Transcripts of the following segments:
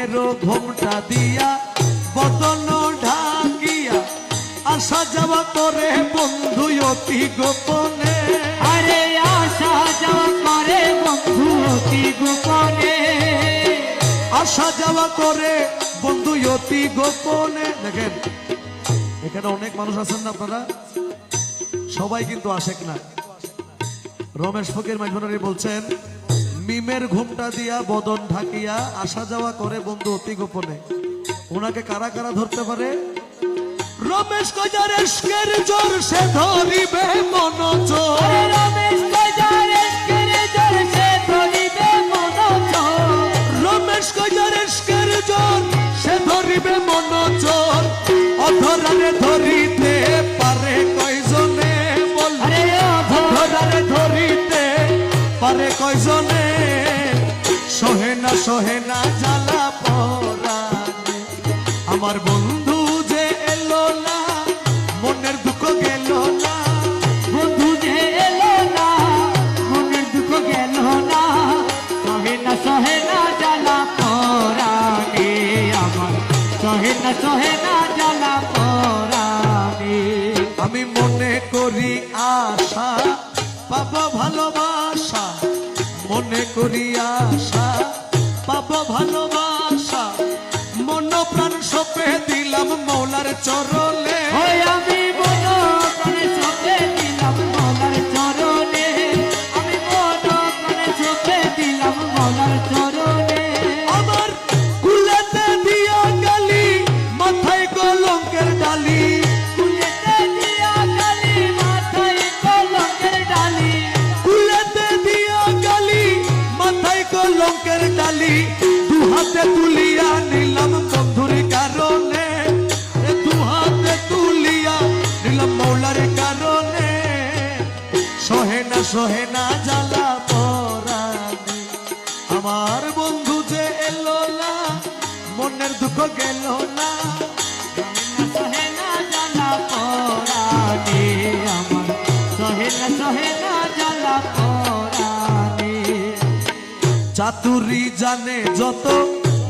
মনের ঘোমটা দিয়া বদন ঢাকিয়া আসা যাওয়া করে বন্ধু অতি গোপনে। আরে আশা যাওয়া করে বন্ধু অতি গোপনে। আসা যাওয়া করে বন্ধু অতি গোপনে। দেখেন এখানে অনেক মানুষ আছেন না আপনারা? সবাই কিন্তু আশেক না রমেশ ফকির মাইজনারি বলছেন মিমের ঘুমটা দিয়া বদন ঢাকিয়া আসা যাওয়া করে বন্ধু অতি গোপনে। ওনাকে কারা কারা ধরতে পারে? রমেশ কজার এসকের জোর সে ধরিবে মন জোর রমেশ বাজারে কেড়ে ধরছে ধরিবে মন চোর। রমেশ কজার এসকের জোর সে ধরিবে মন জোর অধরারে ধরিতে পারে কয়জনে সহে না সহে না জ্বালা পরাণে আমার বন্ধু যে এলো না, মনের দুঃখ গেল না। বন্ধু যে এলো না, মনের দুঃখ গেল না। সহে না সহে না জ্বালা পরাণে আমার। সহে না সহে না জ্বালা পরাণে আমি মনে করি আশা পাবো ভালোবাসা মনে করি আশা। পাবো ভালোবাসা মন প্রাণ সপে দিলাম মৌলার চরণে। ওই আমি মন প্রাণে দিলাম মলার চরণে। আমি মন প্রাণে চোখে দিলাম মলার চরণে। আমার কুলেতে দিয়া গালি মাথায় কলঙ্কের ডালি। হাতে তুলিয়া নিলাম বন্ধুর কারণে। এ দু হাতে তুলিয়া নিলাম মৌলার কারণে। সহে না সহে না জ্বালা পরাণে। আমার বন্ধু যে এলো না, মনের দুঃখ গেল না। সহে না জ্বালা জানে যত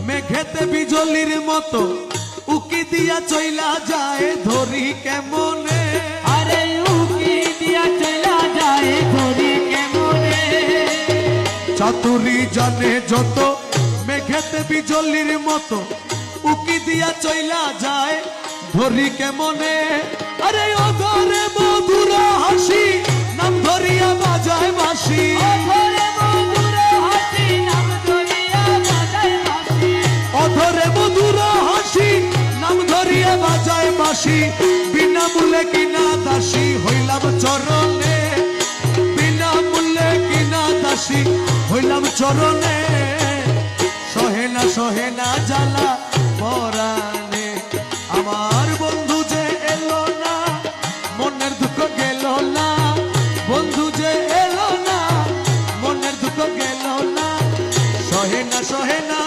মেঘেতে বিজলির মতো উকি দিয়া চইলা যায় ধরি কেমনে? আরে উকি দিয়া চলা যায় ধরি কেমনে? চাতুরি জানে যত মেঘেতে বিজলির মতো উকি দিয়া চইলা যায় ধরি কেমনে? আরে ও ঘরে মধুর হাসি বাজায় বিনা মূল্যে কিনা দাসী, হইলাম চরণে। বিনা মূল্যে কিনা দাসী, হইলাম চরণে। সহে না সহে না জ্বালা পরাণে। আমার বন্ধু যে এলো না, মনের দুঃখ গেল না। বন্ধু যে এলো না, মনের দুঃখ গেল না। সহে না সহে না